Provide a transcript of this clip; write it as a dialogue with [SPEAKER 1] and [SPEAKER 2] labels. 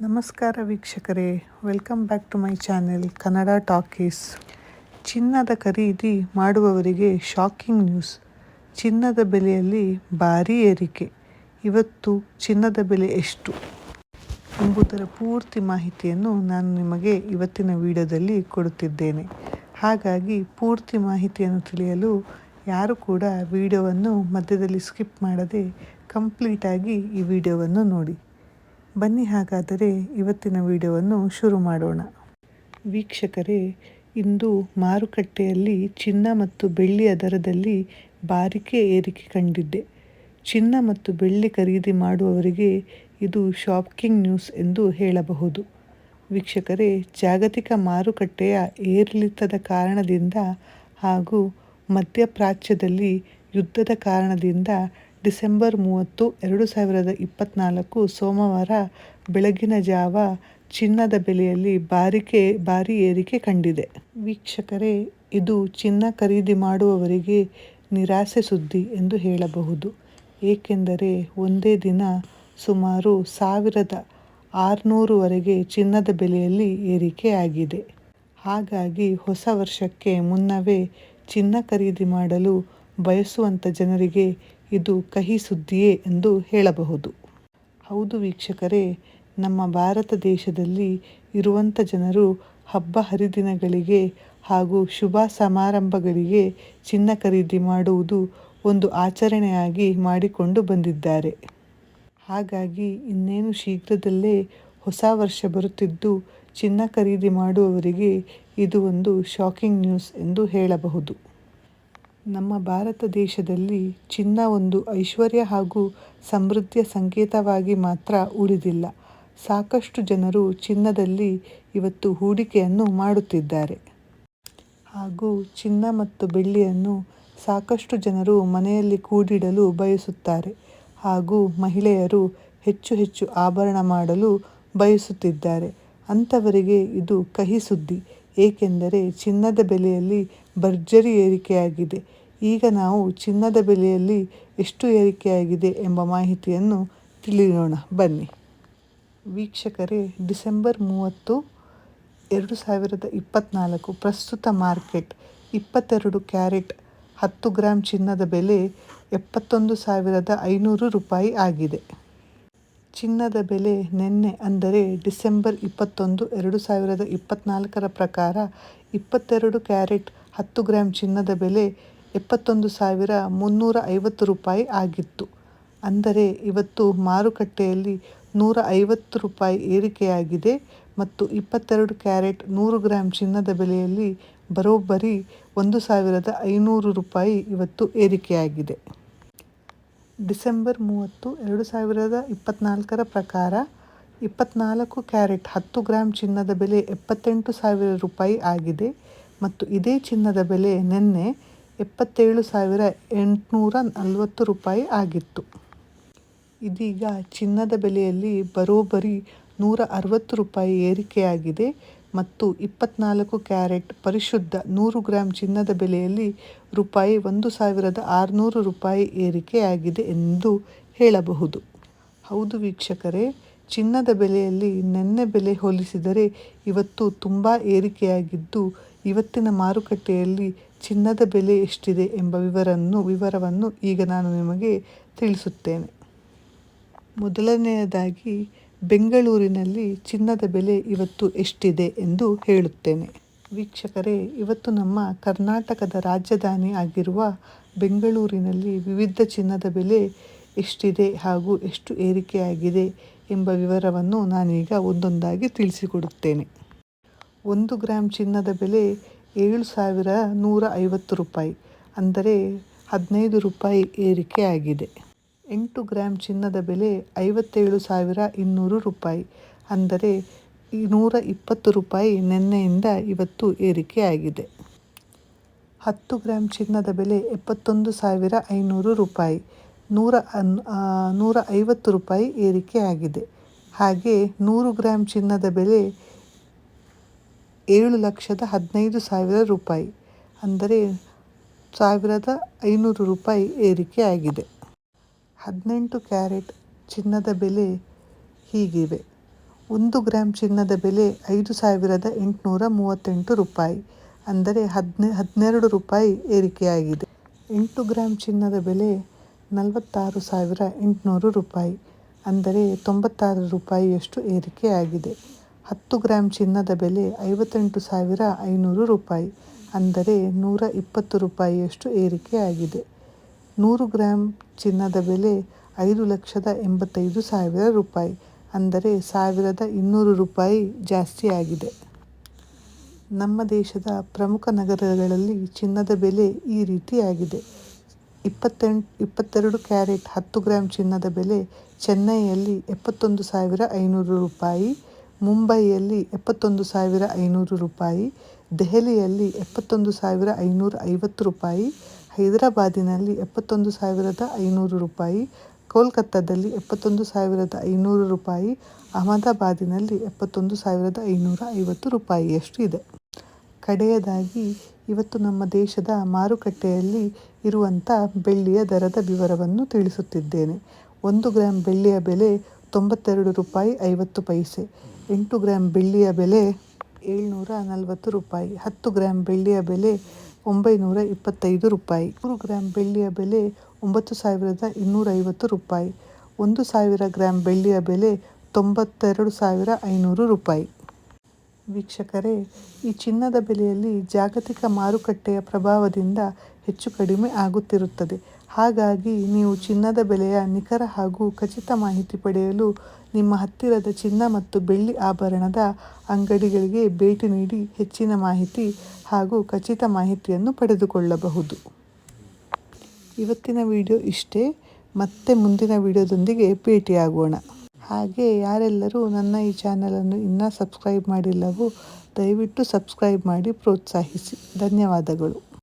[SPEAKER 1] ನಮಸ್ಕಾರ ವೀಕ್ಷಕರೇ, welcome back to my channel Kannada Talkies. ಚಿನ್ನದ ಖರೀದಿ ಮಾಡುವವರಿಗೆ ಶಾಕಿಂಗ್ ನ್ಯೂಸ್. ಚಿನ್ನದ ಬೆಲೆಯಲ್ಲಿ ಭಾರೀ ಏರಿಕೆ. ಇವತ್ತು ಚಿನ್ನದ ಬೆಲೆ ಎಷ್ಟು? ಎಂಬುದರ ಪೂರ್ತಿ ಮಾಹಿತಿಯನ್ನು ನಾನು ನಿಮಗೆ ಇವತ್ತಿನ ವಿಡಿಯೋದಲ್ಲಿ ಕೊಡುತ್ತಿದ್ದೇನೆ. ಹಾಗಾಗಿ ಪೂರ್ತಿ ಮಾಹಿತಿಯನ್ನು ತಿಳಿಯಲು ಯಾರು ಕೂಡ ವಿಡಿಯೋವನ್ನು ಮಧ್ಯದಲ್ಲಿ ಸ್ಕಿಪ್ ಮಾಡದೆ ಕಂಪ್ಲೀಟಾಗಿ ಈ ವಿಡಿಯೋವನ್ನು ನೋಡಿ. ಬನ್ನಿ ಹಾಗಾದರೆ ಇವತ್ತಿನ ವಿಡಿಯೋವನ್ನು ಶುರು ಮಾಡೋಣ. ವೀಕ್ಷಕರೇ, ಇಂದು ಮಾರುಕಟ್ಟೆಯಲ್ಲಿ ಚಿನ್ನ ಮತ್ತು ಬೆಳ್ಳಿಯ ದರದಲ್ಲಿ ಬಾರಿಕೆ ಏರಿಕೆ ಕಂಡಿದ್ದೆ. ಚಿನ್ನ ಮತ್ತು ಬೆಳ್ಳಿ ಖರೀದಿ ಮಾಡುವವರಿಗೆ ಇದು ಶಾಕಿಂಗ್ ನ್ಯೂಸ್ ಎಂದು ಹೇಳಬಹುದು. ವೀಕ್ಷಕರೇ, ಜಾಗತಿಕ ಮಾರುಕಟ್ಟೆಯ ಏರಿಳಿತದ ಕಾರಣದಿಂದ ಹಾಗೂ ಮಧ್ಯಪ್ರಾಚ್ಯದಲ್ಲಿ ಯುದ್ಧದ ಕಾರಣದಿಂದ ಡಿಸೆಂಬರ್ ಮೂವತ್ತು, ಎರಡು ಸಾವಿರದ ಇಪ್ಪತ್ತ್ನಾಲ್ಕು ಸೋಮವಾರ ಬೆಳಗಿನ ಜಾವ ಚಿನ್ನದ ಬೆಲೆಯಲ್ಲಿ ಬಾರಿಕೆ, ಭಾರಿ ಏರಿಕೆ ಕಂಡಿದೆ. ವೀಕ್ಷಕರೇ, ಇದು ಚಿನ್ನ ಖರೀದಿ ಮಾಡುವವರಿಗೆ ನಿರಾಸೆ ಸುದ್ದಿ ಎಂದು ಹೇಳಬಹುದು. ಏಕೆಂದರೆ ಒಂದೇ ದಿನ ಸುಮಾರು ಸಾವಿರದ ಆರುನೂರುವರೆಗೆ ಚಿನ್ನದ ಬೆಲೆಯಲ್ಲಿ ಏರಿಕೆಯಾಗಿದೆ ಹಾಗಾಗಿ ಹೊಸ ವರ್ಷಕ್ಕೆ ಮುನ್ನವೇ ಚಿನ್ನ ಖರೀದಿ ಮಾಡಲು ಬಯಸುವಂಥ ಜನರಿಗೆ ಇದು ಕಹಿ ಸುದ್ದಿಯೇ ಎಂದು ಹೇಳಬಹುದು. ಹೌದು ವೀಕ್ಷಕರೇ, ನಮ್ಮ ಭಾರತ ದೇಶದಲ್ಲಿ ಇರುವಂಥ ಜನರು ಹಬ್ಬ ಹರಿದಿನಗಳಿಗೆ ಹಾಗೂ ಶುಭ ಸಮಾರಂಭಗಳಿಗೆ ಚಿನ್ನ ಖರೀದಿ ಮಾಡುವುದು ಒಂದು ಆಚರಣೆಯಾಗಿ ಮಾಡಿಕೊಂಡು ಬಂದಿದ್ದಾರೆ. ಹಾಗಾಗಿ ಇನ್ನೇನು ಶೀಘ್ರದಲ್ಲೇ ಹೊಸ ವರ್ಷ ಬರುತ್ತಿದ್ದು ಚಿನ್ನ ಖರೀದಿ ಮಾಡುವವರಿಗೆ ಇದು ಒಂದು ಶಾಕಿಂಗ್ ನ್ಯೂಸ್ ಎಂದು ಹೇಳಬಹುದು. ನಮ್ಮ ಭಾರತ ದೇಶದಲ್ಲಿ ಚಿನ್ನ ಒಂದು ಐಶ್ವರ್ಯ ಹಾಗೂ ಸಮೃದ್ಧಿಯ ಸಂಕೇತವಾಗಿ ಮಾತ್ರ ಉಳಿದಿಲ್ಲ. ಸಾಕಷ್ಟು ಜನರು ಚಿನ್ನದಲ್ಲಿ ಇವತ್ತು ಹೂಡಿಕೆಯನ್ನು ಮಾಡುತ್ತಿದ್ದಾರೆ. ಹಾಗೂ ಚಿನ್ನ ಮತ್ತು ಬೆಳ್ಳಿಯನ್ನು ಸಾಕಷ್ಟು ಜನರು ಮನೆಯಲ್ಲಿ ಕೂಡಿಡಲು ಬಯಸುತ್ತಾರೆ. ಹಾಗೂ ಮಹಿಳೆಯರು ಹೆಚ್ಚು ಹೆಚ್ಚು ಆಭರಣ ಮಾಡಲು ಬಯಸುತ್ತಿದ್ದಾರೆ. ಅಂಥವರಿಗೆ ಇದು ಕಹಿ ಸುದ್ದಿ. ಏಕೆಂದರೆ ಚಿನ್ನದ ಬೆಲೆಯಲ್ಲಿ ಭರ್ಜರಿ ಏರಿಕೆಯಾಗಿದೆ. ಈಗ ನಾವು ಚಿನ್ನದ ಬೆಲೆಯಲ್ಲಿ ಎಷ್ಟು ಏರಿಕೆಯಾಗಿದೆ ಎಂಬ ಮಾಹಿತಿಯನ್ನು ತಿಳಿಯೋಣ. ಬನ್ನಿ. ವೀಕ್ಷಕರೇ, ಡಿಸೆಂಬರ್ ಮೂವತ್ತು, ಎರಡು ಸಾವಿರದ ಇಪ್ಪತ್ತ್ನಾಲ್ಕು ಪ್ರಸ್ತುತ ಮಾರ್ಕೆಟ್ ಇಪ್ಪತ್ತೆರಡು ಕ್ಯಾರೆಟ್ ಹತ್ತು ಗ್ರಾಂ ಚಿನ್ನದ ಬೆಲೆ ಎಪ್ಪತ್ತೊಂದು ಸಾವಿರದ ಐನೂರು ರೂಪಾಯಿ ಆಗಿದೆ. ಚಿನ್ನದ ಬೆಲೆ ನಿನ್ನೆ ಅಂದರೆ ಡಿಸೆಂಬರ್ ಇಪ್ಪತ್ತೊಂದು, ಎರಡು ಸಾವಿರದ ಇಪ್ಪತ್ತ್ನಾಲ್ಕರ ಪ್ರಕಾರ ಇಪ್ಪತ್ತೆರಡು ಕ್ಯಾರೆಟ್ ಹತ್ತು ಗ್ರಾಂ ಚಿನ್ನದ ಬೆಲೆ ಎಪ್ಪತ್ತೊಂದು ಸಾವಿರ ಮುನ್ನೂರ ಐವತ್ತು ರೂಪಾಯಿ ಆಗಿತ್ತು. ಅಂದರೆ ಇವತ್ತು ಮಾರುಕಟ್ಟೆಯಲ್ಲಿ ನೂರ ಐವತ್ತು ರೂಪಾಯಿ ಏರಿಕೆಯಾಗಿದೆ ಮತ್ತು ಇಪ್ಪತ್ತೆರಡು ಕ್ಯಾರೆಟ್ ನೂರು ಗ್ರಾಂ ಚಿನ್ನದ ಬೆಲೆಯಲ್ಲಿ ಬರೋಬ್ಬರಿ ಒಂದು ಸಾವಿರದ ಐನೂರು ರೂಪಾಯಿ ಇವತ್ತು ಏರಿಕೆಯಾಗಿದೆ. ಡಿಸೆಂಬರ್ ಮೂವತ್ತು, ಎರಡು ಸಾವಿರದ ಇಪ್ಪತ್ತ್ನಾಲ್ಕರ ಪ್ರಕಾರ ಇಪ್ಪತ್ತ್ನಾಲ್ಕು ಕ್ಯಾರೆಟ್ ಹತ್ತು ಗ್ರಾಮ್ ಚಿನ್ನದ ಬೆಲೆ ಎಪ್ಪತ್ತೆಂಟು ಸಾವಿರ ರೂಪಾಯಿ ಆಗಿದೆ ಮತ್ತು ಇದೇ ಚಿನ್ನದ ಬೆಲೆ ನಿನ್ನೆ ಎಪ್ಪತ್ತೇಳು ಸಾವಿರ ಎಂಟುನೂರ ನಲವತ್ತು ರೂಪಾಯಿ ಆಗಿತ್ತು. ಇದೀಗ ಚಿನ್ನದ ಬೆಲೆಯಲ್ಲಿ ಬರೋಬ್ಬರಿ ನೂರ ಅರವತ್ತು ರೂಪಾಯಿ ಏರಿಕೆಯಾಗಿದೆ. ಮತ್ತು ಇಪ್ಪತ್ನಾಲ್ಕು ಕ್ಯಾರೆಟ್ ಪರಿಶುದ್ಧ ನೂರು ಗ್ರಾಂ ಚಿನ್ನದ ಬೆಲೆಯಲ್ಲಿ ರೂಪಾಯಿ ಒಂದು ಸಾವಿರದ ಆರುನೂರು ರೂಪಾಯಿ ಏರಿಕೆಯಾಗಿದೆ ಎಂದು ಹೇಳಬಹುದು. ಹೌದು ವೀಕ್ಷಕರೇ, ಚಿನ್ನದ ಬೆಲೆಯಲ್ಲಿ ನಿನ್ನೆ ಬೆಲೆ ಹೋಲಿಸಿದರೆ ಇವತ್ತು ತುಂಬ ಏರಿಕೆಯಾಗಿದ್ದು, ಇವತ್ತಿನ ಮಾರುಕಟ್ಟೆಯಲ್ಲಿ ಚಿನ್ನದ ಬೆಲೆ ಎಷ್ಟಿದೆ ಎಂಬ ವಿವರನ್ನು, ವಿವರವನ್ನು ಈಗ ನಾನು ನಿಮಗೆ ತಿಳಿಸುತ್ತೇನೆ. ಮೊದಲನೆಯದಾಗಿ ಬೆಂಗಳೂರಿನಲ್ಲಿ ಚಿನ್ನದ ಬೆಲೆ ಇವತ್ತು ಎಷ್ಟಿದೆ ಎಂದು ಹೇಳುತ್ತೇನೆ. ವೀಕ್ಷಕರೇ, ಇವತ್ತು ನಮ್ಮ ಕರ್ನಾಟಕದ ರಾಜಧಾನಿ ಆಗಿರುವ ಬೆಂಗಳೂರಿನಲ್ಲಿ ವಿವಿಧ ಚಿನ್ನದ ಬೆಲೆ ಎಷ್ಟಿದೆ ಹಾಗೂ ಎಷ್ಟು ಏರಿಕೆಯಾಗಿದೆ ಎಂಬ ವಿವರವನ್ನು ನಾನೀಗ ಒಂದೊಂದಾಗಿ ತಿಳಿಸಿಕೊಡುತ್ತೇನೆ. ಒಂದು ಗ್ರಾಮ್ ಚಿನ್ನದ ಬೆಲೆ ಏಳು ಸಾವಿರ ನೂರ ಐವತ್ತು ರೂಪಾಯಿ, ಅಂದರೆ ಹದಿನೈದು ರೂಪಾಯಿ ಏರಿಕೆಯಾಗಿದೆ. ಎಂಟು ಗ್ರಾಮ್ ಚಿನ್ನದ ಬೆಲೆ ಐವತ್ತೇಳು ಸಾವಿರ ಇನ್ನೂರು ರೂಪಾಯಿ. ಅಂದರೆ ನೂರ ಇಪ್ಪತ್ತು ರೂಪಾಯಿ ನಿನ್ನೆಯಿಂದ ಇವತ್ತು ಏರಿಕೆಯಾಗಿದೆ. ಹತ್ತು ಗ್ರಾಮ್ ಚಿನ್ನದ ಬೆಲೆ ಎಪ್ಪತ್ತೊಂದು ಸಾವಿರ ಐನೂರು ರೂಪಾಯಿ. ನೂರ ನೂರ ಐವತ್ತು ರೂಪಾಯಿ ಏರಿಕೆಯಾಗಿದೆ. ಹಾಗೆ ನೂರು ಗ್ರಾಮ್ ಚಿನ್ನದ ಬೆಲೆ ಏಳು ಲಕ್ಷದ ಹದಿನೈದು ಸಾವಿರ ರೂಪಾಯಿ. ಅಂದರೆ ಸಾವಿರದ ಐನೂರು ರೂಪಾಯಿ ಏರಿಕೆಯಾಗಿದೆ. ಹದಿನೆಂಟು ಕ್ಯಾರೆಟ್ ಚಿನ್ನದ ಬೆಲೆ ಹೀಗಿವೆ. ಒಂದು ಗ್ರಾಮ್ ಚಿನ್ನದ ಬೆಲೆ ಐದು ಸಾವಿರದ ಎಂಟುನೂರ ಮೂವತ್ತೆಂಟು ರೂಪಾಯಿ, ಅಂದರೆ ಹದಿನೆ, ಹದಿನೆರಡು ರೂಪಾಯಿ ಏರಿಕೆಯಾಗಿದೆ. ಎಂಟು ಗ್ರಾಮ್ ಚಿನ್ನದ ಬೆಲೆ ನಲವತ್ತಾರು ಸಾವಿರ ಎಂಟುನೂರು ರೂಪಾಯಿ, ಅಂದರೆ ತೊಂಬತ್ತಾರು ರೂಪಾಯಿಯಷ್ಟು ಏರಿಕೆಯಾಗಿದೆ. ಹತ್ತು ಗ್ರಾಮ್ ಚಿನ್ನದ ಬೆಲೆ ಐವತ್ತೆಂಟು ಸಾವಿರ ಐನೂರು ರೂಪಾಯಿ, ಅಂದರೆ ನೂರ ಇಪ್ಪತ್ತು ರೂಪಾಯಿಯಷ್ಟು ಏರಿಕೆಯಾಗಿದೆ. ನೂರು ಗ್ರಾಂ ಚಿನ್ನದ ಬೆಲೆ ಐದು ಲಕ್ಷದ ಎಂಬತ್ತೈದು ಸಾವಿರ ರೂಪಾಯಿ. ಅಂದರೆ ಸಾವಿರದ ಇನ್ನೂರು ರೂಪಾಯಿ ಜಾಸ್ತಿಯಾಗಿದೆ ನಮ್ಮ ದೇಶದ ಪ್ರಮುಖ ನಗರಗಳಲ್ಲಿ ಚಿನ್ನದ ಬೆಲೆ ಈ ರೀತಿಯಾಗಿದೆ ಇಪ್ಪತ್ತೆಂಟು ಇಪ್ಪತ್ತೆರಡು ಕ್ಯಾರೆಟ್ ಹತ್ತು ಗ್ರಾಂ ಚಿನ್ನದ ಬೆಲೆ ಚೆನ್ನೈಯಲ್ಲಿ ಎಪ್ಪತ್ತೊಂದು ಸಾವಿರ ಐನೂರು ರೂಪಾಯಿ, ಮುಂಬೈಯಲ್ಲಿ ಎಪ್ಪತ್ತೊಂದು ಸಾವಿರ ಐನೂರು ರೂಪಾಯಿ, ದೆಹಲಿಯಲ್ಲಿ ಎಪ್ಪತ್ತೊಂದು ಸಾವಿರ ಐನೂರ ಐವತ್ತು ರೂಪಾಯಿ ಹೈದರಾಬಾದಿನಲ್ಲಿ ಎಪ್ಪತ್ತೊಂದು ಸಾವಿರದ ಐನೂರು ರೂಪಾಯಿ, ಕೋಲ್ಕತ್ತಾದಲ್ಲಿ ಎಪ್ಪತ್ತೊಂದು ಸಾವಿರದ ಐನೂರು ರೂಪಾಯಿ, ಅಹಮದಾಬಾದಿನಲ್ಲಿ ಎಪ್ಪತ್ತೊಂದು ಸಾವಿರದ ಐನೂರ ಐವತ್ತು ರೂಪಾಯಿಯಷ್ಟು ಇದೆ. ಕಡೆಯದಾಗಿ, ಇವತ್ತು ನಮ್ಮ ದೇಶದ ಮಾರುಕಟ್ಟೆಯಲ್ಲಿ ಇರುವಂಥ ಬೆಳ್ಳಿಯ ದರದ ವಿವರವನ್ನು ತಿಳಿಸುತ್ತಿದ್ದೇನೆ. ಒಂದು ಗ್ರಾಂ ಬೆಳ್ಳಿಯ ಬೆಲೆ ತೊಂಬತ್ತೆರಡು ರೂಪಾಯಿ ಐವತ್ತು ಪೈಸೆ, ಎಂಟು ಗ್ರಾಂ ಬೆಳ್ಳಿಯ ಬೆಲೆ ಏಳ್ನೂರ ನಲವತ್ತು ರೂಪಾಯಿ, ಹತ್ತು ಗ್ರಾಂ ಬೆಳ್ಳಿಯ ಬೆಲೆ ಒಂಬೈನೂರ ಇಪ್ಪತ್ತೈದು ರೂಪಾಯಿ. ನೂರು ಗ್ರಾಂ ಬೆಳ್ಳಿಯ ಬೆಲೆ ಒಂಬತ್ತು ಸಾವಿರದ ಇನ್ನೂರೈವತ್ತು ರೂಪಾಯಿ. ಒಂದು ಸಾವಿರ ಗ್ರಾಂ ಬೆಳ್ಳಿಯ ಬೆಲೆ ತೊಂಬತ್ತೆರಡು ಸಾವಿರ ಐನೂರು ರೂಪಾಯಿ. ವೀಕ್ಷಕರೇ, ಈ ಚಿನ್ನದ ಬೆಲೆಯಲ್ಲಿ ಜಾಗತಿಕ ಮಾರುಕಟ್ಟೆಯ ಪ್ರಭಾವದಿಂದ ಹೆಚ್ಚು ಕಡಿಮೆ ಆಗುತ್ತಿರುತ್ತದೆ. ಹಾಗಾಗಿ ನೀವು ಚಿನ್ನದ ಬೆಲೆಯ ನಿಖರ ಹಾಗೂ ಖಚಿತ ಮಾಹಿತಿ ಪಡೆಯಲು ನಿಮ್ಮ ಹತ್ತಿರದ ಚಿನ್ನ ಮತ್ತು ಬೆಳ್ಳಿ ಆಭರಣದ ಅಂಗಡಿಗಳಿಗೆ ಭೇಟಿ ನೀಡಿ ಹೆಚ್ಚಿನ ಮಾಹಿತಿ ಹಾಗೂ ಖಚಿತ ಮಾಹಿತಿಯನ್ನು ಪಡೆದುಕೊಳ್ಳಬಹುದು. ಇವತ್ತಿನ ವಿಡಿಯೋ ಇಷ್ಟೇ. ಮತ್ತೆ ಮುಂದಿನ ವಿಡಿಯೋದೊಂದಿಗೆ ಭೇಟಿಯಾಗೋಣ. ಹಾಗೆ ಯಾರೆಲ್ಲರೂ ನನ್ನ ಈ ಚಾನಲನ್ನು ಇನ್ನೂ ಸಬ್ಸ್ಕ್ರೈಬ್ ಮಾಡಿಲ್ಲವೋ ದಯವಿಟ್ಟು ಸಬ್ಸ್ಕ್ರೈಬ್ ಮಾಡಿ ಪ್ರೋತ್ಸಾಹಿಸಿ. ಧನ್ಯವಾದಗಳು.